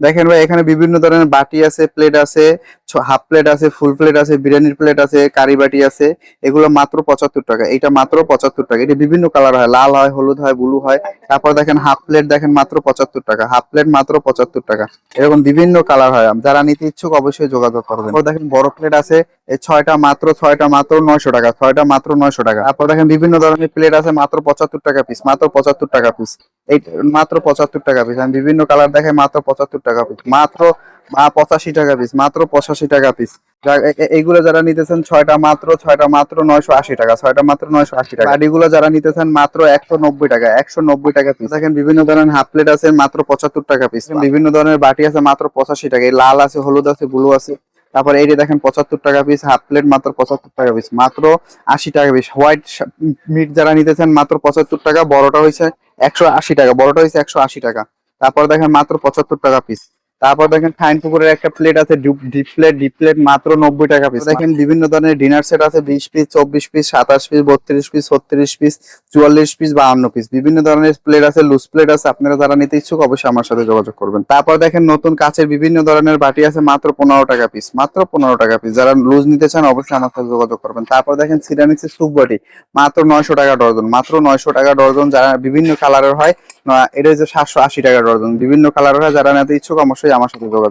দেখেন ভাই, এখানে বিভিন্ন ধরনের বাটি আছে প্লেট আছে হাফ প্লেট আছে ফুল প্লেট আছে, বিরিয়ানির প্লেট আছে, কারি বাটি আছে, এগুলো মাত্র পঁচাত্তর টাকা। এটা মাত্র পঁচাত্তর টাকা। এটা বিভিন্ন কালার হয়, লাল হয়, হলুদ হয় ব্লু হয়। তারপর দেখেন হাফ প্লেট দেখেন মাত্র পঁচাত্তর টাকা। হাফ প্লেট মাত্র পঁচাত্তর টাকা। এরকম বিভিন্ন কালার হয়। যারা নিতে ইচ্ছুক অবশ্যই যোগাযোগ করবেন। দেখেন বড় প্লেট আছে এই ছয়টা মাত্র ছয়টা মাত্র নয়শো টাকা, ছয়টা মাত্র নয়শো টাকা। তারপর দেখেন বিভিন্ন ধরনের প্লেট আছে, মাত্র পঁচাত্তর টাকা পিস মাত্র পঁচাত্তর টাকা পিস মাত্র পঁচাত্তর টাকা পিস আমি বিভিন্ন কালার দেখাই, মাত্র পঁচাত্তর টাকা পিস মাত্র পঁচাশি টাকা পিস মাত্র পঁচাশি টাকা পিস এইগুলো যারা নিতেছেন ছয়টা মাত্র ছয়টা মাত্র নয়শো আশি টাকা, ছয়টা মাত্র নয়শো আশি টাকা। গাড়িগুলো যারা নিতেছেন মাত্র একশো নব্বই টাকা, একশো নব্বই টাকা পিস দেখেন বিভিন্ন ধরনের হাফ প্লেট আছে, মাত্র পঁচাত্তর টাকা পিস বিভিন্ন ধরনের বাটি আছে, মাত্র পঁচাশি টাকা। লাল আছে, হলুদ আছে ব্লু আছে। তারপর যে দেখেন পঁচাত্তর টাকা পিস হাফ প্লেট মাত্র পঁচাত্তর টাকা পিস মাত্র আশি টাকা পিস হোয়াইট মিট যারা নিতেছেন মাত্র পঁচাত্তর টাকা, বড়টা হয়েছে একশো আশি টাকা, বড়টা হয়েছে একশো আশি টাকা। তারপর দেখেন মাত্র পঁচাত্তর টাকা পিস তারপর দেখেন ফাইন পুকুরের একটা প্লেট আছে ডিপ প্লেট ডিপ প্লেট মাত্র নব্বই টাকা পিস দেখেন বিভিন্ন ধরনের ডিনার সেট আছে বিশ পিস চব্বিশ পিস সাতাশ পিস বত্রিশ পিস ছত্রিশ পিস চুয়াল্লিশ পিস বাহান্ন পিস বিভিন্ন ধরনের প্লেট আছে লুজ প্লেট আছে আপনারা যারা নিতে ইচ্ছুক অবশ্যই আমার সাথে যোগাযোগ করবেন। তারপর দেখেন নতুন কাচের বিভিন্ন ধরনের বাটি আছে মাত্র পনেরো টাকা পিস মাত্র পনেরো টাকা পিস যারা লুজ নিতে চান অবশ্যই আমার সাথে যোগাযোগ করবেন। তারপর দেখেন সিরামিক্সের সুপ বাটি মাত্র নয়শো টাকা ডর্জন মাত্র নয়শো টাকা ডর্জন যারা বিভিন্ন কালারের হয় এটা হচ্ছে সাতশো আশি টাকা ডর্জন বিভিন্ন কালার যারা নিতে ইচ্ছুক, অবশ্যই আমার সাথে যোগাযোগ